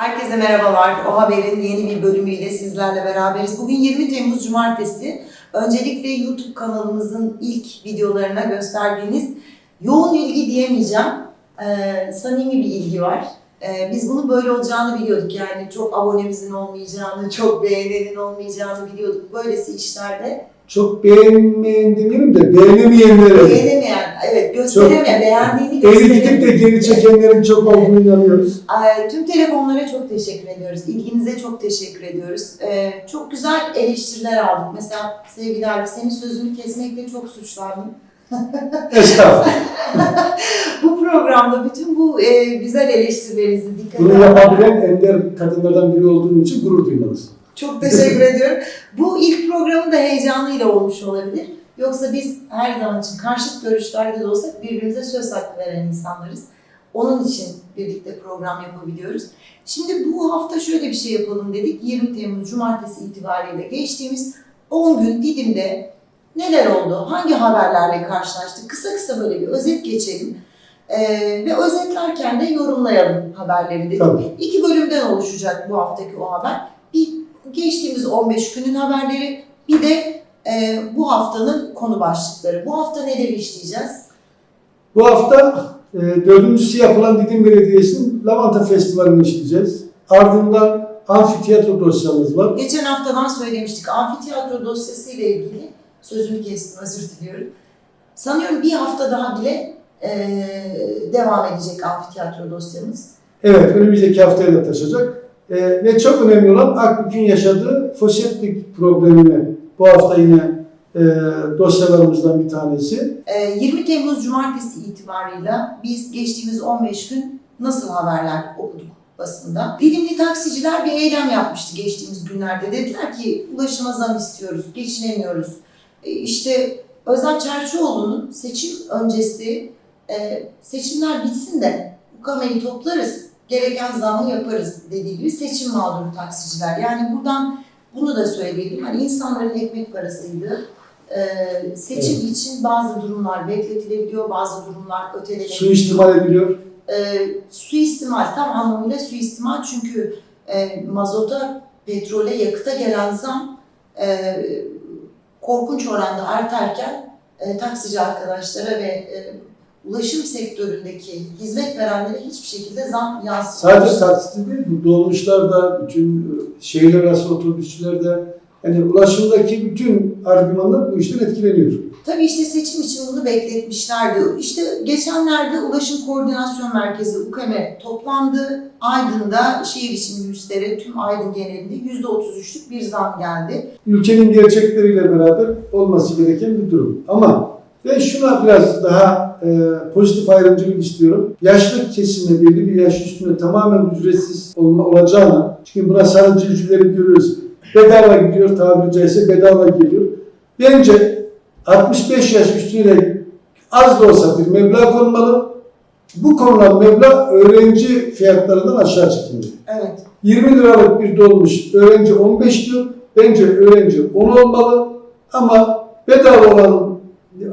Herkese merhabalar. O Haber'in yeni bir bölümüyle sizlerle beraberiz. Bugün 20 Temmuz Cumartesi. Öncelikle YouTube kanalımızın ilk videolarına gösterdiğiniz yoğun ilgi diyemeyeceğim. Ee, samimi bir ilgi var. Ee, biz bunun böyle olacağını biliyorduk. Yani çok abonemizin olmayacağını, çok beğenenin olmayacağını biliyorduk. Böylesi işlerde Çok beğenmeyen demeyelim de beğenemeyenlere, beğenemeyen, evet gösteremeyen, beğendiğini eli gösteremeyen. gidip de geri çekenlerin çok olduğunu inanıyoruz. Tüm telefonlara çok teşekkür ediyoruz. İlginize çok teşekkür ediyoruz. Ee, Çok güzel eleştiriler aldık. Mesela sevgili abi senin sözünü kesmekle çok suçlandım. Estağfurullah. Bu programda bütün bu e, güzel eleştirilerinizi dikkate Bunu yapabilen ender kadınlardan biri olduğum için gurur duymalısın. Çok teşekkür ediyorum. Bu ilk programın da heyecanıyla olmuş olabilir. Yoksa biz her zaman için karşıt görüşlerde de olsak birbirimize söz hakkı veren insanlarız. Onun için birlikte program yapabiliyoruz. Şimdi bu hafta şöyle bir şey yapalım dedik. 20 Temmuz Cumartesi itibariyle geçtiğimiz 10 gün Didim'de neler oldu? Hangi haberlerle karşılaştık? Kısa kısa böyle bir özet geçelim. Ee, ve özetlerken de yorumlayalım haberleri dedik. Tabii. İki bölümden oluşacak bu haftaki o haber. Geçtiğimiz 15 günün haberleri, bir de e, bu haftanın konu başlıkları. Bu hafta neleri işleyeceğiz? Bu hafta e, dördüncüsü yapılan Didim Belediyesi'nin Lavanta Festivali'ni işleyeceğiz. Ardından amfiteyatro dosyamız var. Geçen haftadan söylemiştik. Amfiteyatro dosyası ile ilgili sözünü kestim, özür diliyorum. Sanıyorum bir hafta daha bile e, devam edecek amfiteyatro dosyamız. Evet, önümüzdeki haftaya da taşacak. E, ve çok önemli olan Akbük'ün yaşadığı foseptik problemini bu hafta yine e, dosyalarımızdan bir tanesi. E, 20 Temmuz Cumartesi itibarıyla biz geçtiğimiz 15 gün nasıl haberler okuduk basında. Didimli taksiciler bir eylem yapmıştı geçtiğimiz günlerde. Dediler ki ulaşıma zam istiyoruz, geçinemiyoruz. E, işte Özlem Çerçioğlu'nun seçim öncesi e, seçimler bitsin de bu kamerayı toplarız, gereken zamı yaparız dediği gibi seçim mağduru taksiciler. Yani buradan bunu da söyleyelim. Hani insanların ekmek parasıydı. Ee, seçim için bazı durumlar bekletilebiliyor, bazı durumlar ötelenebiliyor. Suistimal ediliyor. Ee, suistimal, tam anlamıyla suistimal çünkü e, mazota, petrole, yakıta gelen zam e, korkunç oranda artarken e, taksici arkadaşlara ve e, ulaşım sektöründeki hizmet verenlere hiçbir şekilde zam yansıtmamış. Sadece taksici değil, bu dolmuşlarda, bütün e, şehirler arası otobüsçülerde, yani ulaşımdaki bütün argümanlar bu işten etkileniyor. Tabii işte seçim için bunu bekletmişlerdi. İşte geçenlerde Ulaşım Koordinasyon Merkezi UKM'e toplandı. Aydın'da şehir içi minibüslere tüm Aydın genelinde %33'lük bir zam geldi. Ülkenin gerçekleriyle beraber olması gereken bir durum. Ama ben şuna biraz daha e, pozitif ayrımcılık istiyorum. Yaşlı kesimle belli bir yaş üstüne tamamen ücretsiz olma, olacağına, çünkü buna sarıcı ücretleri görüyoruz. Bedava gidiyor, tabiri caizse bedava geliyor. Bence 65 yaş üstüne az da olsa bir meblağ konmalı. Bu konulan meblağ öğrenci fiyatlarından aşağı çekilmeli. Evet. 20 liralık bir dolmuş öğrenci 15 diyor. Bence öğrenci 10 olmalı. Ama bedava olan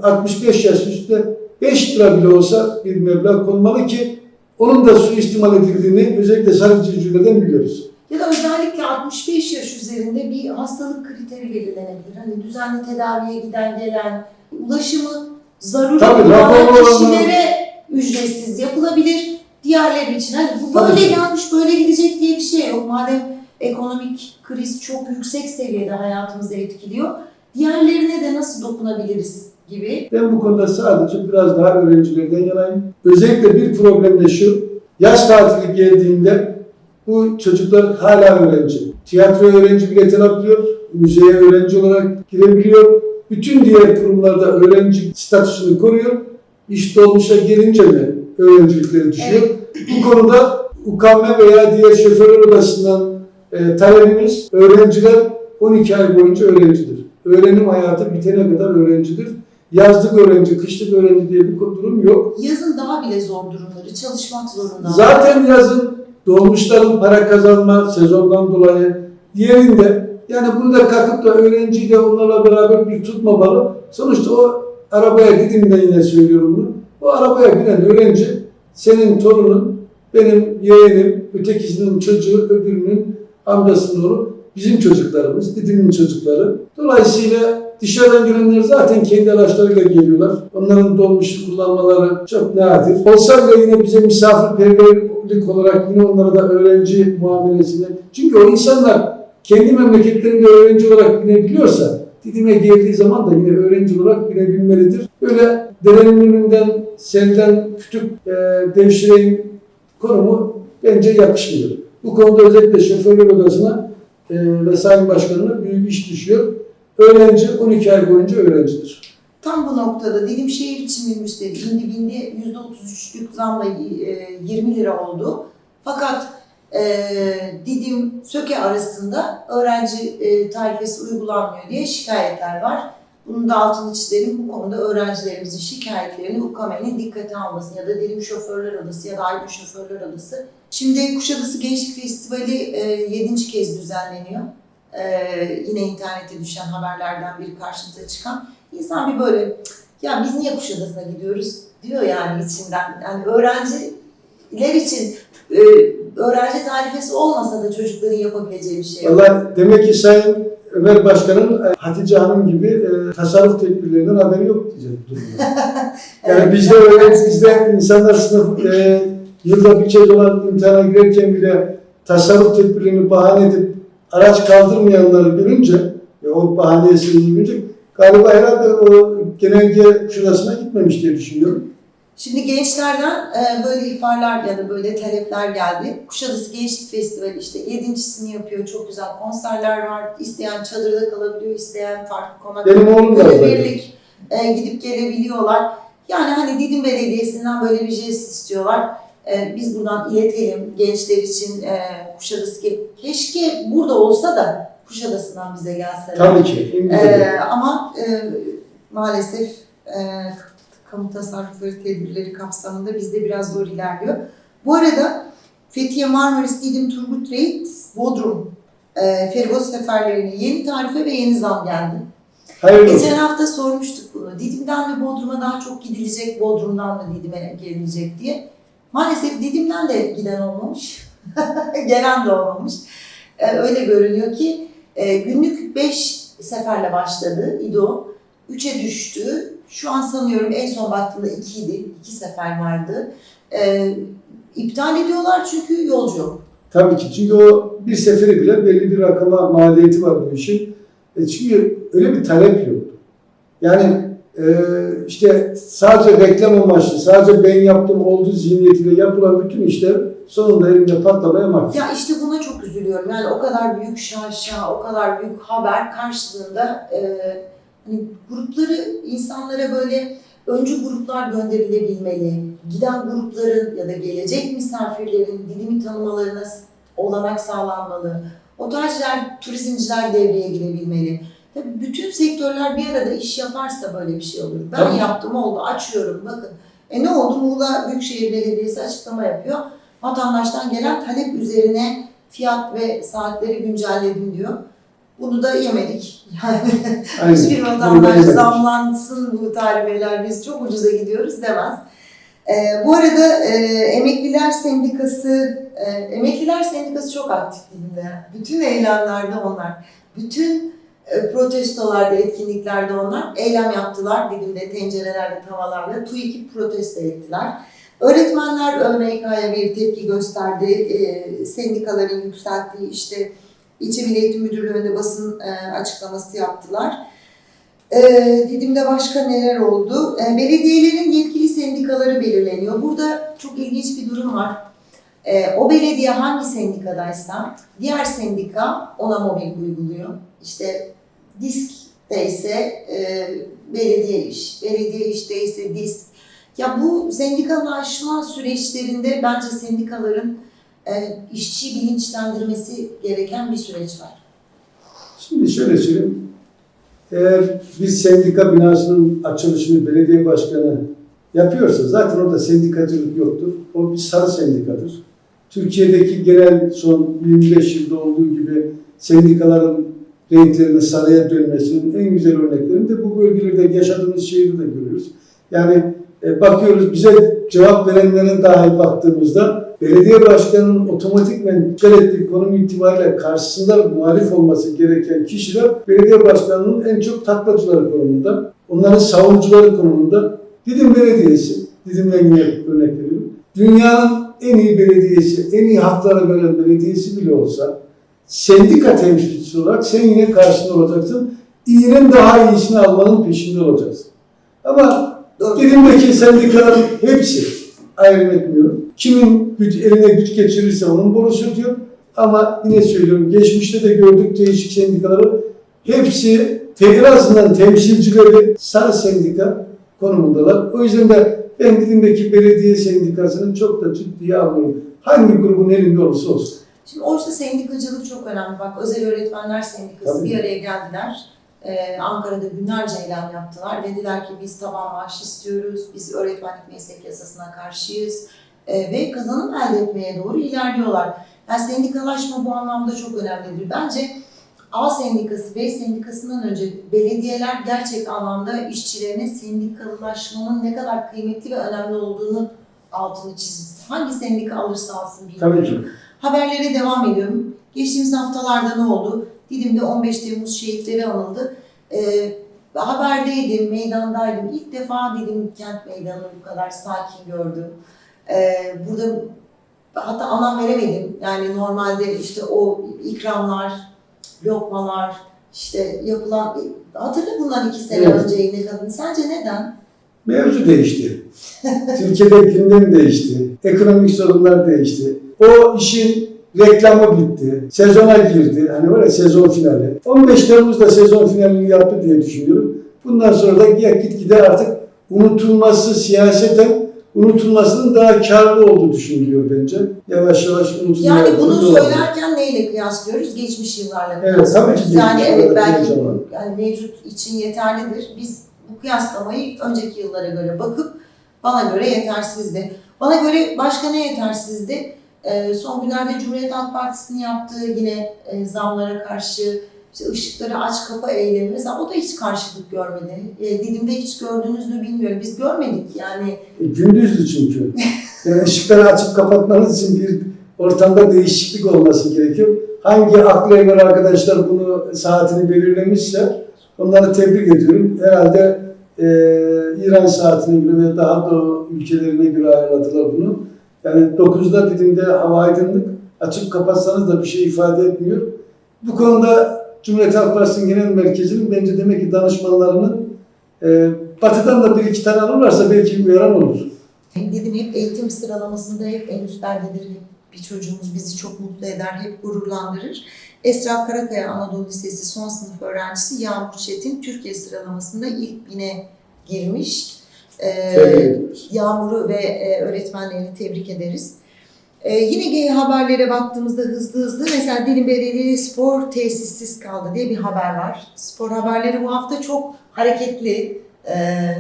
65 yaş üstüne 5 lira bile olsa bir meblağ konmalı ki onun da suistimal edildiğini özellikle sarıcıcılardan biliyoruz. Ya da özellikle 65 yaş üzerinde bir hastalık kriteri belirlenebilir. Hani düzenli tedaviye giden gelen, ulaşımı zaruri Tabii, olan kişilere ücretsiz yapılabilir. Diğerleri için hani bu Tabii böyle ki. gelmiş böyle gidecek diye bir şey yok. Madem ekonomik kriz çok yüksek seviyede hayatımızı etkiliyor. Diğerlerine de nasıl dokunabiliriz gibi. Ben bu konuda sadece biraz daha öğrencilerden yanayım. Özellikle bir problem de şu, yaz tatili geldiğinde bu çocuklar hala öğrenci. Tiyatro öğrenci bilet alabiliyor, müzeye öğrenci olarak girebiliyor. Bütün diğer kurumlarda öğrenci statüsünü koruyor. İş dolmuşa gelince mi öğrencilikleri düşüyor? Bu konuda UKM veya diğer şoförler odasından e, talebimiz öğrenciler 12 ay boyunca öğrencidir. Öğrenim hayatı bitene kadar öğrencidir. Yazlık öğrenci, kışlık öğrenci diye bir durum yok. Yazın daha bile zor durumları, çalışmak zorunda. Zaten yazın dolmuşların para kazanma sezondan dolayı yerinde yani bunda kalkıp da öğrenciyi de onlarla beraber bir tutmamalı. Sonuçta o arabaya gidin de yine söylüyorum bunu. O arabaya binen öğrenci senin torunun benim yeğenim, ötekisinin çocuğu, öbürünün amcasının oğlu bizim çocuklarımız, didimin çocukları. Dolayısıyla dışarıdan gelenler zaten kendi araçlarıyla geliyorlar. Onların dolmuş kullanmaları çok nadir. Olsa bile yine bize misafirperverlik olarak yine onlara da öğrenci muamelesini. Çünkü o insanlar kendi memleketlerinde öğrenci olarak binebiliyorsa Didim'e geldiği zaman da yine öğrenci olarak binebilmelidir. Böyle derenin önünden, selden küçük e, devşireyin konumu bence yakışmıyor. Bu konuda özellikle şoförler odasına e, ve Sayın Başkanı'na büyük iş düşüyor. Öğrenci 12 ay boyunca öğrencidir. Tam bu noktada Didim şehir için minibüsleri indi bindi %33'lük zamla e, 20 lira oldu. Fakat e, Didim Söke arasında öğrenci e, tarifesi uygulanmıyor diye şikayetler var. Bunun da altını çizelim. Bu konuda öğrencilerimizin şikayetlerini UKM'nin dikkate alması ya da Didim Şoförler Odası ya da Aydın Şoförler Odası. Şimdi Kuşadası Gençlik Festivali e, 7. kez düzenleniyor. E, yine internete düşen haberlerden biri karşımıza çıkan. İnsan bir böyle "Cık, ya biz niye Kuşadası'na gidiyoruz diyor yani içinden. Yani öğrenciler için e, öğrenci tarifesi olmasa da çocukların yapabileceği bir şey. Valla demek ki Sayın Ömer Başkan'ın e, Hatice Hanım gibi e, tasarruf tedbirlerinden haberi yok diyeceğim. Yani Evet, bizde öyle, bizde insanlar sınıf e, yılda bir kez olan imtihana girerken bile tasarruf tedbirlerini bahane edip araç kaldırmayanları görünce ve o bahaneye sığınınca galiba herhalde o genelge şurasına gitmemiş diye düşünüyorum. Şimdi gençlerden e, böyle ihbarlar ya da böyle talepler geldi. Kuşadası Gençlik Festivali işte yedincisini yapıyor. Çok güzel konserler var. İsteyen çadırda kalabiliyor, isteyen farklı konak. Benim oğlum da birlik e, gidip gelebiliyorlar. Yani hani Didim Belediyesi'nden böyle bir jest istiyorlar. E, biz buradan iletelim gençler için e, Kuşadası. Keşke burada olsa da Kuşadası'ndan bize gelseler. Tabii ki. Ee, ama e, maalesef e, kamu tasarrufları tedbirleri kapsamında bizde biraz zor ilerliyor. Bu arada Fethiye, Marmaris, Didim, Turgut Reis, Bodrum e, feribot seferlerine yeni tarife ve yeni zam geldi. Hayırlı olsun. Geçen hafta sormuştuk bunu. Didim'den mi Bodrum'a daha çok gidilecek, Bodrum'dan mı Didim'e gelinecek diye. Maalesef Didim'den de giden olmamış. Gelen de olmamış. Ee, öyle görünüyor ki e, günlük 5 seferle başladı İdo. 3'e düştü. Şu an sanıyorum en son baktığımda 2 idi. 2 sefer vardı. Ee, iptal ediyorlar çünkü yolcu yok. Tabii ki çünkü o bir seferi bile belli bir rakama maliyeti var bu işin. E çünkü öyle bir talep yok. Yani işte sadece reklam amaçlı, sadece ben yaptım olduğu zihniyetiyle yapılan bütün işler sonunda elimde patlamaya mahkum. Ya işte buna çok üzülüyorum. Yani o kadar büyük şaşa, o kadar büyük haber karşılığında e, hani grupları insanlara böyle öncü gruplar gönderilebilmeli. Giden grupların ya da gelecek misafirlerin dilimi tanımalarına olanak sağlanmalı. Otelciler, turizmciler devreye girebilmeli. Tabii bütün sektörler bir arada iş yaparsa böyle bir şey olur. Ben Tabii. yaptım oldu, açıyorum bakın. E ne oldu? Muğla Büyükşehir Belediyesi açıklama yapıyor vatandaştan gelen talep üzerine fiyat ve saatleri güncelledim diyor. Bunu da yemedik. Yani Aynen. hiçbir vatandaş zamlansın bu tarifeler biz çok ucuza gidiyoruz demez. Ee, bu arada e, Emekliler Sendikası e, Emekliler Sendikası çok aktif dilimde. Bütün eylemlerde onlar. Bütün protestolarda, etkinliklerde onlar eylem yaptılar. Dilimde tencerelerle, tavalarla TÜİK'i protesto ettiler. Öğretmenler ÖMK'ya bir tepki gösterdi. E, sendikaların yükselttiği işte İlçe Milli Eğitim Müdürlüğü'nde basın e, açıklaması yaptılar. E, Didim'de başka neler oldu? E, belediyelerin yetkili sendikaları belirleniyor. Burada çok ilginç bir durum var. E, o belediye hangi sendikadaysa diğer sendika ona mobbing uyguluyor. İşte diskte ise e, belediye iş, belediye işte ise disk. Ya bu sendikalaşma süreçlerinde bence sendikaların e, işçi bilinçlendirmesi gereken bir süreç var. Şimdi şöyle söyleyeyim. Eğer bir sendika binasının açılışını belediye başkanı yapıyorsa zaten orada sendikacılık yoktur. O bir sarı sendikadır. Türkiye'deki genel son 25 yılda olduğu gibi sendikaların renklerinin sarıya dönmesinin en güzel örneklerini de bu bölgelerde yaşadığımız şehirde de görüyoruz. Yani e, bakıyoruz bize cevap verenlere dahi baktığımızda belediye başkanının otomatikmen işgal ettiği konum itibariyle karşısında muhalif olması gereken kişiler belediye başkanının en çok taklacıları konumunda, onların savunucuları konumunda. Didim Belediyesi, Didim'den yine örnek veriyorum. Dünyanın en iyi belediyesi, en iyi haklara veren belediyesi bile olsa sendika temsilcisi olarak sen yine karşında olacaksın. İyinin daha iyisini almanın peşinde olacaksın. Ama. Didim'deki sendikaların hepsi ayrım etmiyorum. Kimin güç, eline güç geçirirse onun borusu ödüyor. Ama yine söylüyorum geçmişte de gördük değişik sendikaları. Hepsi en azından temsilcileri sağ sendika konumundalar. O yüzden de ben Didim'deki belediye sendikasının çok da ciddiye almıyorum. Hangi grubun elinde olursa olsun. Şimdi oysa sendikacılık çok önemli. Bak Özel Öğretmenler Sendikası Tabii. bir araya geldiler. Ee, Ankara'da günlerce eylem yaptılar. Dediler ki biz taban maaş istiyoruz, biz öğretmenlik meslek yasasına karşıyız Ee, ve kazanım elde etmeye doğru ilerliyorlar. Yani sendikalaşma bu anlamda çok önemlidir. Bence A sendikası, B sendikasından önce belediyeler gerçek anlamda işçilerine sendikalaşmanın ne kadar kıymetli ve önemli olduğunu altını çizsin. Hangi sendika alırsa alsın bilmiyorum. Tabii ki. Haberlere devam ediyorum. Geçtiğimiz haftalarda ne oldu? Didim'de 15 Temmuz şehitleri anıldı. Ee, haberdeydim, meydandaydım. İlk defa Didim kent meydanını bu kadar sakin gördüm. Ee, burada hatta anlam veremedim. Yani normalde işte o ikramlar, lokmalar, işte yapılan... Hatırla bundan iki sene Evet. önce ne kadın. Sence neden? Mevzu değişti. Türkiye'de gündem değişti. Ekonomik sorunlar değişti. O işin reklamı bitti. Sezona girdi. Hani var ya sezon finali. 15 Temmuz'da sezon finalini yaptı diye düşünüyorum. Bundan sonra da ya gitgide artık unutulması siyaseten unutulmasının daha karlı olduğu düşünülüyor bence. Yavaş yavaş unutulmaya Yani bunu söylerken neyle kıyaslıyoruz? Geçmiş yıllarla Evet, tabii ki Yani evet belki yani mevcut için yeterlidir. Biz bu kıyaslamayı önceki yıllara göre bakıp bana göre yetersizdi. Bana göre başka ne yetersizdi? Ee, son günlerde Cumhuriyet Halk Partisi'nin yaptığı yine e, zamlara karşı işte ışıkları aç kapa eylemi mesela o da hiç karşılık görmedi. E, Didim'de hiç gördünüz mü bilmiyorum. Biz görmedik yani. E, Gündüzdü çünkü. Yani ışıkları açıp kapatmanız için bir ortamda değişiklik olması gerekiyor. Hangi aklı evvel arkadaşlar bunu saatini belirlemişse onları tebrik ediyorum. Herhalde e, İran saatine göre ve daha doğu ülkelerine göre ayarladılar bunu. Yani 9'da dediğimde hava aydınlık. Açıp kapatsanız da bir şey ifade etmiyor. Bu konuda Cumhuriyet Halk Partisi'nin genel merkezinin bence demek ki danışmanlarının e, batıdan da bir iki tane alırlarsa belki bir uyaran olur. Dedim hep eğitim sıralamasında hep en üstlerdedir. Bir çocuğumuz bizi çok mutlu eder, hep gururlandırır. Esra Karakaya Anadolu Lisesi son sınıf öğrencisi Yağmur Çetin Türkiye sıralamasında ilk bine girmiş. Ee. Yağmur'u ve e, öğretmenlerini tebrik ederiz. Ee, yine haberlere baktığımızda hızlı hızlı mesela Dilim Belediye Spor tesissiz kaldı diye bir haber var. Spor haberleri bu hafta çok hareketli. Ee,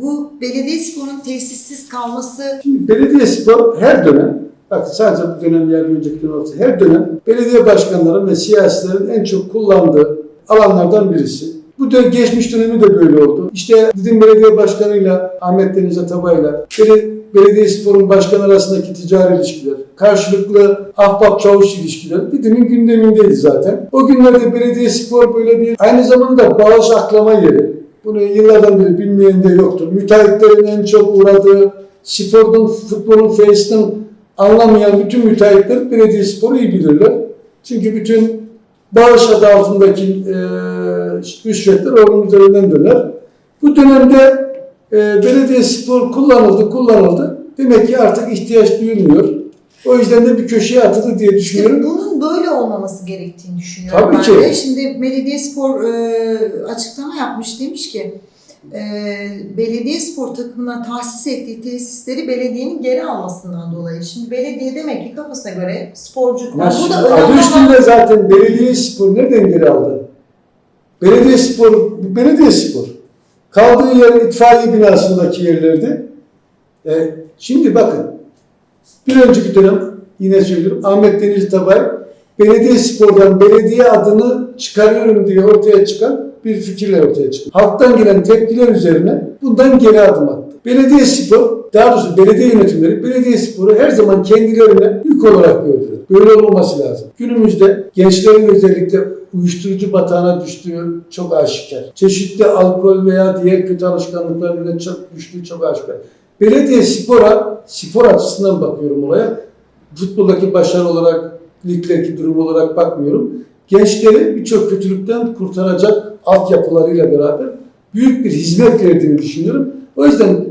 bu belediye sporun tesissiz kalması Şimdi belediye spor her dönem, bak sadece bu dönem yer önceki dönem olsa, her dönem belediye başkanları ve siyasilerin en çok kullandığı alanlardan birisi. Bu da geçmiş dönemi de böyle oldu. İşte Didim Belediye Başkanı'yla Ahmet Deniz Atabay'la beli- belediye sporun başkan arasındaki ticari ilişkiler, karşılıklı ahbap çavuş ilişkiler Didim'in gündemindeydi zaten. O günlerde belediye spor böyle bir aynı zamanda bağış aklama yeri. Bunu yıllardan beri bilmeyen de yoktur. Müteahhitlerin en çok uğradığı sporun, futbolun, feyzden anlamayan bütün müteahhitler belediye sporu iyi bilirler. Çünkü bütün bağış adı altındaki e, rüşvetler onun üzerinden döner. Bu dönemde e, belediye spor kullanıldı, kullanıldı. Demek ki artık ihtiyaç duyulmuyor. O yüzden de bir köşeye atıldı diye düşünüyorum. İşte bunun böyle olmaması gerektiğini düşünüyorum Tabii ki. de. Şimdi Belediyespor e, açıklama yapmış demiş ki e, Belediyespor takımına tahsis ettiği tesisleri belediyenin geri almasından dolayı. Şimdi belediye demek ki kafasına göre sporcu... Şimdi adı üstünde zaten belediye spor nereden geri aldı? Belediye spor, belediye spor. Kaldığı yer itfaiye binasındaki yerlerdi. E, şimdi bakın, bir önceki dönem yine söylüyorum Ahmet Deniz Tabay belediye spordan belediye adını çıkarıyorum diye ortaya çıkan bir fikirler ortaya çıktı. Halktan gelen tepkiler üzerine bundan geri adım attı. Belediye spor, daha doğrusu belediye yönetimleri belediye sporu her zaman kendilerine yük olarak gördüler. Böyle olmaması lazım. Günümüzde gençlerin özellikle uyuşturucu batağına düştüğü çok aşikar. Çeşitli alkol veya diğer kötü alışkanlıklarla çok düştüğü çok aşikar. Belediye spora, spor açısından bakıyorum olaya. Futboldaki başarı olarak, ligdeki durum olarak bakmıyorum. Gençleri birçok kötülükten kurtaracak altyapılarıyla beraber büyük bir hizmet verdiğini düşünüyorum. O yüzden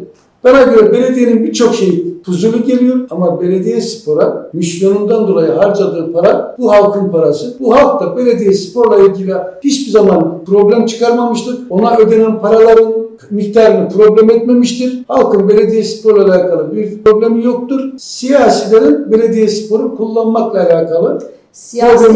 bana göre belediyenin birçok şeyi huzurlu geliyor ama belediye spora misyonundan dolayı harcadığı para bu halkın parası. Bu halk da belediye sporla ilgili hiçbir zaman problem çıkarmamıştır. Ona ödenen paraların miktarını problem etmemiştir. Halkın belediye sporla alakalı bir problemi yoktur. Siyasilerin belediye sporu kullanmakla alakalı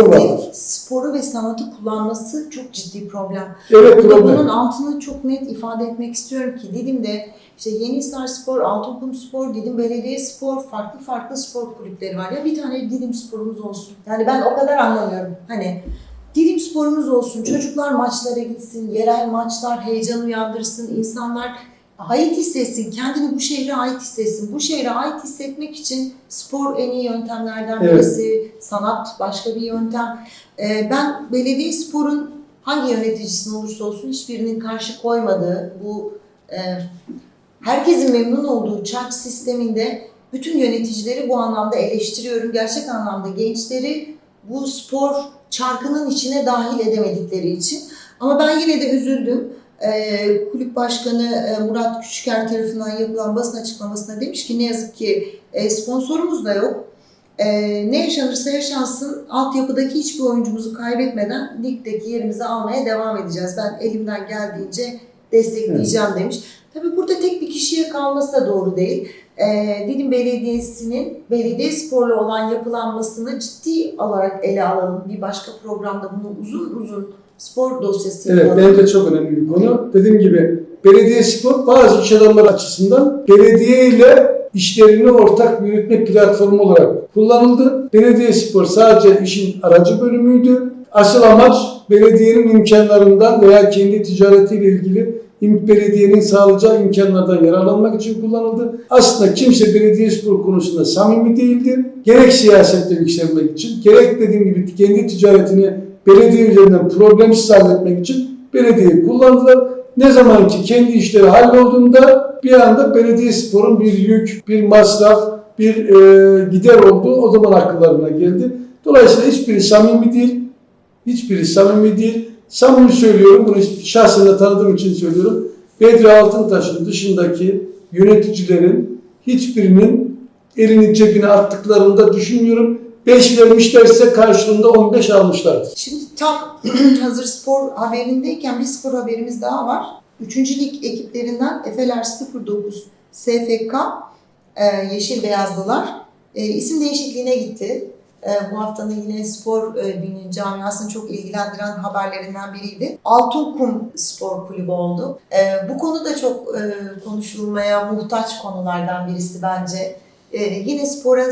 Var. sporu ve sanatı kullanması çok ciddi problem. evet Burada problem. bunun altını çok net ifade etmek istiyorum ki Didim'de işte Yenihisar Spor, Altıokum Spor, Didim Belediye Spor, farklı farklı spor kulüpleri var. Ya bir tane Didim sporumuz olsun. Yani ben o kadar anlamıyorum. Hani Didim sporumuz olsun, çocuklar maçlara gitsin, yerel maçlar heyecan uyandırsın, insanlar ait hissetsin, kendini bu şehre ait hissetsin. Bu şehre ait hissetmek için spor en iyi yöntemlerden Evet. birisi, sanat başka bir yöntem. Ee, ben belediye sporun hangi yöneticisinin olursa olsun hiçbirinin karşı koymadığı bu e, herkesin memnun olduğu çark sisteminde bütün yöneticileri bu anlamda eleştiriyorum. Gerçek anlamda gençleri bu spor çarkının içine dahil edemedikleri için. Ama ben yine de üzüldüm. Ee, kulüp başkanı e, Murat Küçüker tarafından yapılan basın açıklamasında demiş ki ne yazık ki e, sponsorumuz da yok. E, ne yaşanırsa yaşansın altyapıdaki hiçbir oyuncumuzu kaybetmeden ligdeki yerimizi almaya devam edeceğiz. Ben elimden geldiğince destekleyeceğim demiş. Tabii burada tek bir kişiye kalması da doğru değil. E, Didim Belediyesi'nin belediye sporla olan yapılanmasını ciddi olarak ele alalım. Bir başka programda bunu uzun uzun spor dosyası Evet, yapalım. bence çok önemli bir konu. Dediğim gibi belediye spor bazı iş adamları açısından belediye ile işlerini ortak yürütme platformu olarak kullanıldı. Belediye spor sadece işin aracı bölümüydü. Asıl amaç belediyenin imkanlarından veya kendi ticaretiyle ilgili belediyenin sağlayacağı imkanlardan yararlanmak için kullanıldı. Aslında kimse belediye spor konusunda samimi değildi. Gerek siyasette yükselmek için, gerek dediğim gibi kendi ticaretini belediye üzerinden problemsiz halletmek için belediyeyi kullandılar. Ne zaman ki kendi işleri hallolduğunda bir anda belediye sporun bir yük, bir masraf, bir e, gider olduğu o zaman akıllarına geldi. Dolayısıyla hiçbiri samimi değil. Hiçbiri samimi değil. Samimi söylüyorum, bunu şahsen de tanıdığım için söylüyorum. Bedri Altıntaş'ın dışındaki yöneticilerin hiçbirinin elini cebine attıklarını da düşünmüyorum. 5 vermişlerse karşılığında 15 almışlardır. Şimdi tam hazır spor haberindeyken bir spor haberimiz daha var. Üçüncü lig ekiplerinden Efeler 09 SFK e, Yeşil Beyazlılar e, isim değişikliğine gitti. E, bu haftanın yine spor e, camiasını çok ilgilendiren haberlerinden biriydi. Altınkum Spor Kulübü oldu. E, bu konu da çok e, konuşulmaya muhtaç konulardan birisi bence. E, yine spora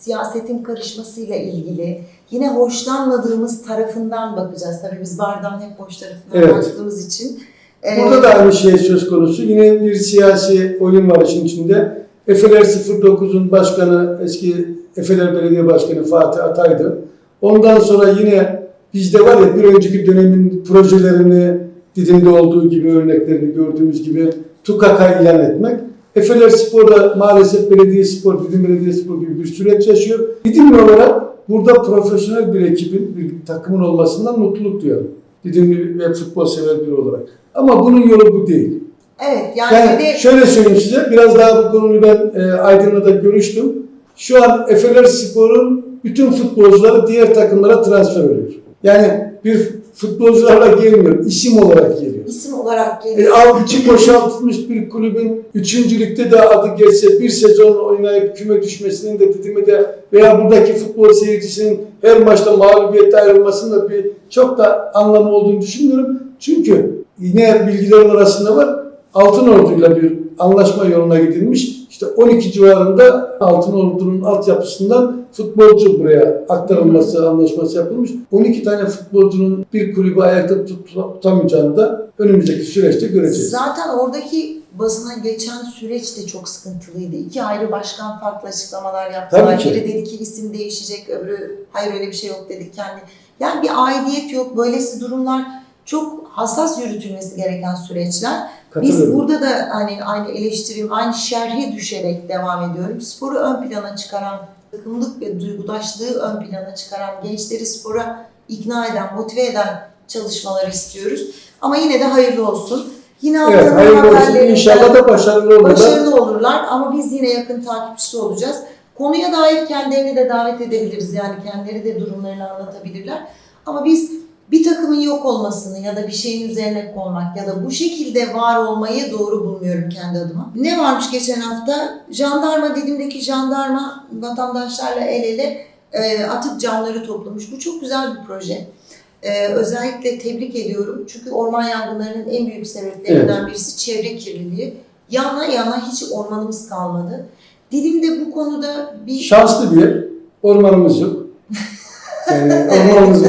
siyasetin karışmasıyla ilgili, yine hoşlanmadığımız tarafından bakacağız. Tabii biz bardağın hep boş tarafından Evet. baktığımız için. Ee, Burada da aynı şey söz konusu. Yine bir siyasi oyun var işin içinde. Efeler 09'un başkanı, eski Efeler Belediye Başkanı Fatih Atay'dı. Ondan sonra yine bizde var ya bir önceki dönemin projelerini Didim'de olduğu gibi örneklerini gördüğümüz gibi TUKAK'a ilan etmek. Efeler Spor'da maalesef Belediye Spor, Didim Belediye Spor gibi bir süreç yaşıyor. Didimli olarak burada profesyonel bir ekibin, bir takımın olmasından mutluluk duyuyorum. Didimli ve futbol sever biri olarak. Ama bunun yolu bu değil. Evet yani Yani de şöyle söyleyeyim size, biraz daha bu konuyu ben e, Aydın'la da görüştüm. Şu an Efeler Spor'un bütün futbolcuları diğer takımlara transfer ediyor. Yani bir futbolcularla gelmiyor, isim olarak geliyor. isim olarak E, geliyor. al içi boşaltılmış bir kulübün üçüncülükte de adı geçse bir sezon oynayıp küme düşmesinin de Didim'de veya buradaki futbol seyircisinin her maçta mağlubiyette ayrılmasının da bir çok da anlamı olduğunu düşünmüyorum. Çünkü yine bilgilerin arasında var. Altınordu'yla bir anlaşma yoluna gidilmiş. İşte 12 civarında Altınordu'nun altyapısından futbolcu buraya aktarılması, anlaşması yapılmış. 12 tane futbolcunun bir kulübü ayakta tut- tutamayacağını da önümüzdeki süreçte göreceğiz. Zaten oradaki basına geçen süreç de çok sıkıntılıydı. İki ayrı başkan farklı açıklamalar yaptılar. Biri dedi ki isim değişecek, öbürü hayır öyle bir şey yok dedi kendi. Yani bir aidiyet yok. Böylesi durumlar çok hassas yürütülmesi gereken süreçler. Biz burada da hani aynı eleştirim, aynı şerhe düşerek devam ediyorum. Sporu ön plana çıkaran, takımlık ve duygudaşlığı ön plana çıkaran, gençleri spora ikna eden, motive eden çalışmaları istiyoruz. Ama yine de hayırlı olsun. Yine Evet, hayırlı olsun. İnşallah da başarılı olurlar. başarılı olurlar ama biz yine yakın takipçisi olacağız. Konuya dair kendilerini de davet edebiliriz. Yani kendileri de durumlarını anlatabilirler. Ama biz bir takımın yok olmasını ya da bir şeyin üzerine konmak ya da bu şekilde var olmayı doğru bulmuyorum kendi adıma. Ne varmış geçen hafta? Jandarma, Didim'deki jandarma vatandaşlarla el ele e, atık camları toplamış. Bu çok güzel bir proje. E, özellikle tebrik ediyorum. Çünkü orman yangınlarının en büyük sebeplerinden birisi çevre kirliliği. Yana yana hiç ormanımız kalmadı. Didim'de bu konuda bir Şanslı bir. Ormanımız yok. Yani ormanımız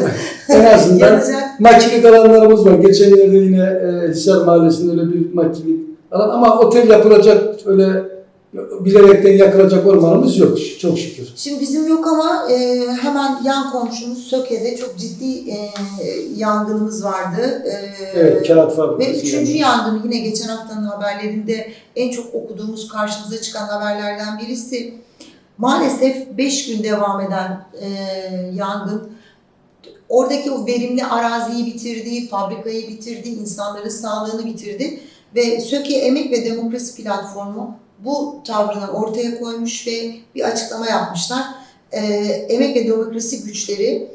en azından yanacak makilik alanlarımız var. Geçenlerde yine e, Hisar Mahallesi'nde öyle bir makilik alan ama otel yapılacak öyle bilerekten yakılacak ormanımız yok çok şükür. Şimdi bizim yok ama e, hemen yan komşumuz Söke'de çok ciddi e, yangınımız vardı. E, Evet kağıt Ve fabrikası. üçüncü yani. yangını yine geçen haftanın haberlerinde en çok okuduğumuz karşımıza çıkan haberlerden birisi. Maalesef 5 gün devam eden e, yangın oradaki o verimli araziyi bitirdi, fabrikayı bitirdi, insanların sağlığını bitirdi. Ve Söke Emek ve Demokrasi Platformu bu tavrını ortaya koymuş ve bir açıklama yapmışlar. E, emek ve demokrasi güçleri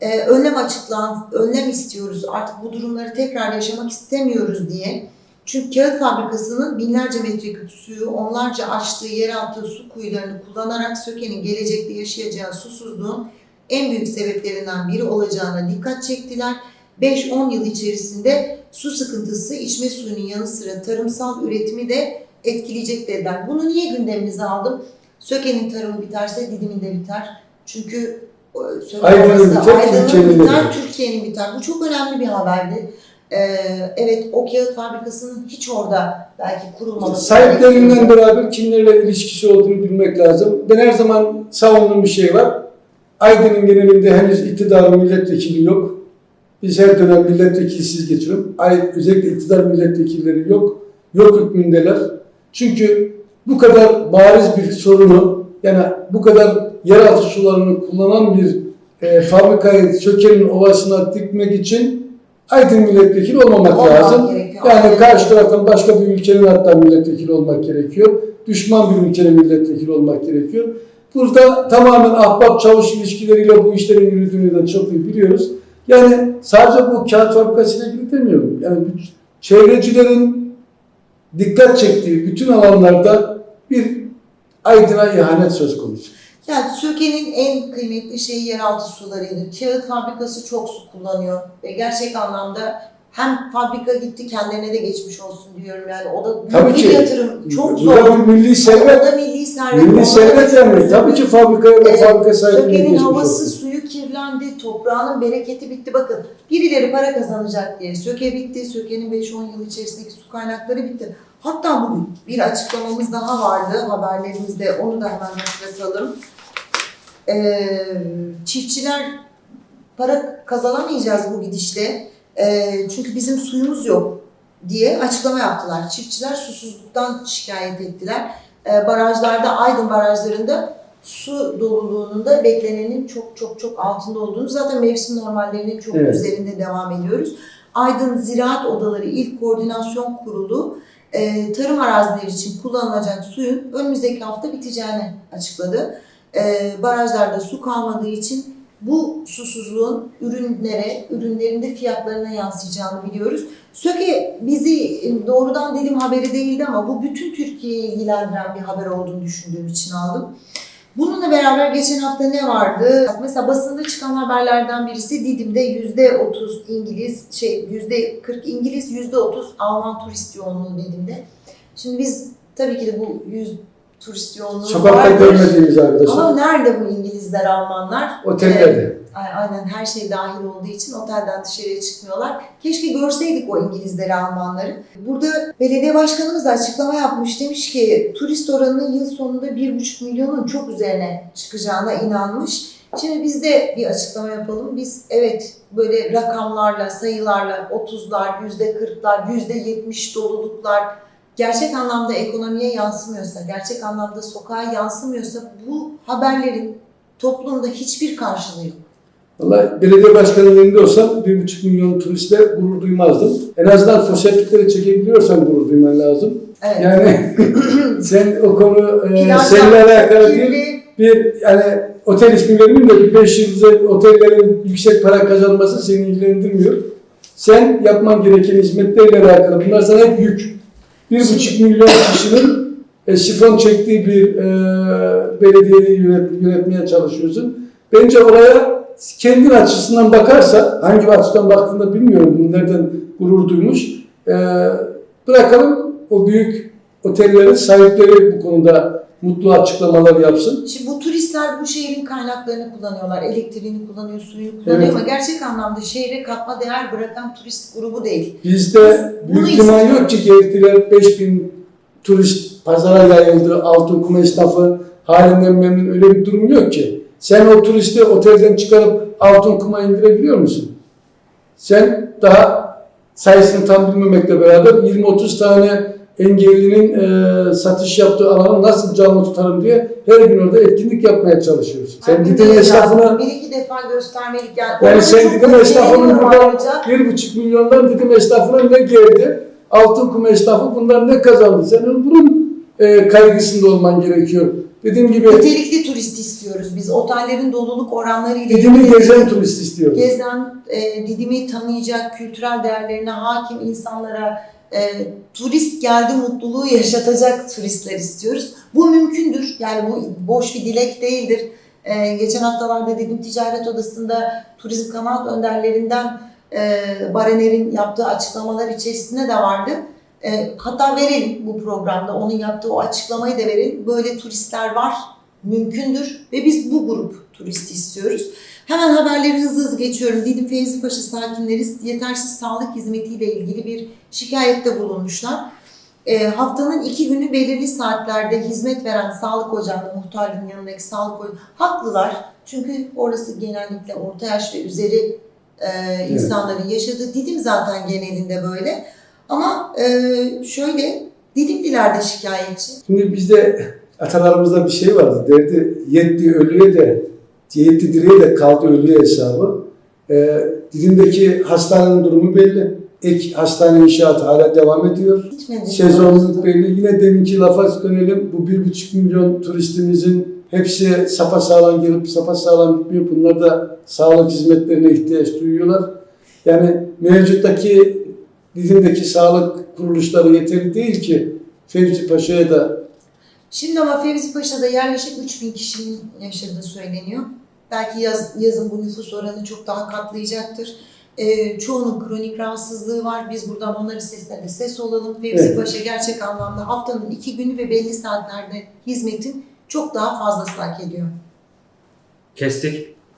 e, önlem açıklan, önlem istiyoruz. Artık bu durumları tekrar yaşamak istemiyoruz diye. Çünkü kağıt fabrikasının binlerce metreküp suyu onlarca açtığı yeraltı su kuyularını kullanarak Söke'nin gelecekte yaşayacağı susuzluğun en büyük sebeplerinden biri olacağına dikkat çektiler. 5-10 yıl içerisinde su sıkıntısı içme suyunun yanı sıra tarımsal üretimi de etkileyecek dediler. Bunu niye gündemimize aldım? Söke'nin tarımı biterse Didim'in de biter. Çünkü e, Aydın'ın biter, Türkiye'nin biter. Türkiye'nin biter. Bu çok önemli bir haberdi. Ee, evet o kağıt fabrikasının hiç orada belki kurulmaması Sahiplerinden beraber kimlerle ilişkisi olduğunu bilmek lazım. Ben her zaman savunduğum bir şey var. Aydın'ın genelinde henüz iktidarın milletvekili yok. Biz her dönem milletvekilsiz geçiyorum. Ay, özellikle iktidar milletvekilleri yok. Yok hükmündeler. Çünkü bu kadar bariz bir sorunu, yani bu kadar yeraltı sularını kullanan bir e, fabrikayı Söke'nin ovasına dikmek için Aydın milletvekili olmamak Olmak lazım. gerekiyor. Yani karşı taraftan başka bir ülkenin hatta milletvekili olmak gerekiyor. Düşman bir ülkenin milletvekili olmak gerekiyor. Burada tamamen ahbap çavuş ilişkileriyle bu işlerin yürüdüğünü de çok iyi biliyoruz. Yani sadece bu kağıt fabrikasıyla ilgili demiyorum. Yani çevrecilerin dikkat çektiği bütün alanlarda bir aydına ihanet söz konusu. Yani Söke'nin en kıymetli şeyi yeraltı sularıydı. Kağıt fabrikası çok su kullanıyor ve gerçek anlamda hem fabrika gitti kendine de geçmiş olsun diyorum yani o da Tabii büyük ki. bir yatırım çok Bu zor. da bir milli servet. O da milli servet. Milli servet da yani. Tabii ki fabrikaya ve Evet, fabrika sahibine geçmiş havası, olsun. suyu kirlendi, toprağının bereketi bitti. Bakın birileri para kazanacak diye Söke bitti, Söke'nin 5-10 yıl içerisindeki su kaynakları bitti. Hatta bugün bir açıklamamız daha vardı haberlerimizde, onu da hemen hatırlatalım. Ee, çiftçiler para kazanamayacağız bu gidişle. Ee, çünkü bizim suyumuz yok diye açıklama yaptılar. Çiftçiler susuzluktan şikayet ettiler. Ee, barajlarda, Aydın barajlarında su doluluğunun da beklenenin çok çok çok altında olduğunu zaten mevsim normallerinin çok Evet. üzerinde devam ediyoruz. Aydın Ziraat Odaları İl Koordinasyon Kurulu e, tarım arazileri için kullanılacak suyun önümüzdeki hafta biteceğini açıkladı. E, barajlarda su kalmadığı için bu susuzluğun ürünlere, ürünlerinde fiyatlarına yansıyacağını biliyoruz. Söke bizi doğrudan dedim haberi değildi ama bu bütün Türkiye'yi ilgilendiren bir haber olduğunu düşündüğüm için aldım. Bununla beraber geçen hafta ne vardı? Mesela basında çıkan haberlerden birisi Didim'de yüzde 30 İngiliz, şey yüzde 40 İngiliz, yüzde 30 Alman turist yoğunluğu Didim'de. Şimdi biz tabii ki de bu turist yoğunluğu Sokakta vardır. görmediğimiz arkadaşlar. Ama nerede bu İngilizler, Almanlar? Otellerde. Aynen her şey dahil olduğu için otelden dışarıya çıkmıyorlar. Keşke görseydik o İngilizleri, Almanları. Burada belediye başkanımız da açıklama yapmış. Demiş ki turist oranının yıl sonunda 1,5 milyonun çok üzerine çıkacağına inanmış. Şimdi biz de bir açıklama yapalım. Biz evet böyle rakamlarla, sayılarla 30'lar, %40'lar, %70 doluluklar gerçek anlamda ekonomiye yansımıyorsa, gerçek anlamda sokağa yansımıyorsa bu haberlerin toplumda hiçbir karşılığı yok. Vallahi belediye başkanı yerinde olsam bir buçuk milyon turistle gurur duymazdım. En azından sosyallikleri çekebiliyorsan gurur duyman lazım. Evet. Yani sen o konu e, seninle alakalı değil. Bir yani otel vermeyeyim de bir beş yıldızlı otellerin yüksek para kazanması seni ilgilendirmiyor. Sen yapman gereken hizmetlerle alakalı. Bunlar sana hep yük. Bir buçuk milyon kişinin e, sifon çektiği bir e, belediyeyi yönet, yönetmeye çalışıyorsun. Bence oraya kendin açısından bakarsa, hangi açıdan baktığında bilmiyorum, nereden gurur duymuş. E, bırakalım o büyük otellerin sahipleri bu konuda mutlu açıklamalar yapsın. Şimdi bu turistler bu şehrin kaynaklarını kullanıyorlar. Elektriğini kullanıyor, suyunu kullanıyor Evet. ama gerçek anlamda şehre katma değer bırakan turist grubu değil. Bizde Bunu büyük istiyoruz. yok ki geldiler 5000 turist pazara yayıldı, altın kum esnafı halinden memnun öyle bir durum yok ki. Sen o turisti otelden çıkarıp altın kuma indirebiliyor musun? Sen daha sayısını tam bilmemekle beraber 20-30 tane engellinin e, satış yaptığı alanı nasıl canlı tutarım diye her gün orada etkinlik yapmaya çalışıyoruz. Sen Yani Didim değil esnafına. Bir iki defa göstermelik yani. yani Orada sen çok Didim da esnafının buradan bir buçuk milyondan Didim esnafına ne geldi? Altın kum esnafı bunlar ne kazandı? Senin bunun e, kaygısında olman gerekiyor. Dediğim gibi Nitelikli turist istiyoruz biz. Otellerin doluluk oranlarıyla Didim'i ilgili- gezen turist istiyoruz. gezen, e, Didim'i tanıyacak, kültürel değerlerine hakim insanlara e, turist geldi mutluluğu yaşatacak turistler istiyoruz. Bu mümkündür. Yani bu boş bir dilek değildir. E, geçen haftalarda Didim Ticaret Odası'nda turizm kanaat önderlerinden e, Barener'in yaptığı açıklamalar içerisinde de vardı. E, hatta verelim bu programda onun yaptığı o açıklamayı da verelim. Böyle turistler var, mümkündür ve biz bu grup turist istiyoruz. Hemen haberleri hızlı hızlı geçiyorum. Didim Fevzi Paşa sakinleri yetersiz sağlık hizmetiyle ilgili bir şikayette bulunmuşlar. E, haftanın iki günü belirli saatlerde hizmet veren sağlık ocağında muhtarın yanındaki sağlık ocağı haklılar. Çünkü orası genellikle orta yaş ve üzeri e, insanların yaşadığı. Didim zaten genelinde böyle. Ama e, şöyle Didimliler de şikayetçi. Şimdi bizde atalarımızda bir şey vardı. Derdi yetti ölüye de yetti direğe de kaldı ölüye hesabı. E, Didim'deki hastanenin durumu belli. Ek hastane inşaatı hala devam ediyor. Sezonluk belli. Yine deminki lafa dönelim. Bu bir buçuk milyon turistimizin hepsi sapasağlam gelip sapasağlam gitmiyor. Bunlar da sağlık hizmetlerine ihtiyaç duyuyorlar. Yani mevcuttaki Didim'deki sağlık kuruluşları yeterli değil ki Fevzi Paşa'ya da Şimdi ama Fevzi Paşa'da yaklaşık 3000 kişinin yaşadığı söyleniyor. Belki yaz, yazın bu nüfus oranı çok daha katlayacaktır. Ee, çoğunun kronik rahatsızlığı var. Biz buradan onların sesine de ses olalım. Fevzi Evet. Paşa gerçek anlamda haftanın iki günü ve belli saatlerde hizmetin çok daha fazlasını hak ediyor. Kestik.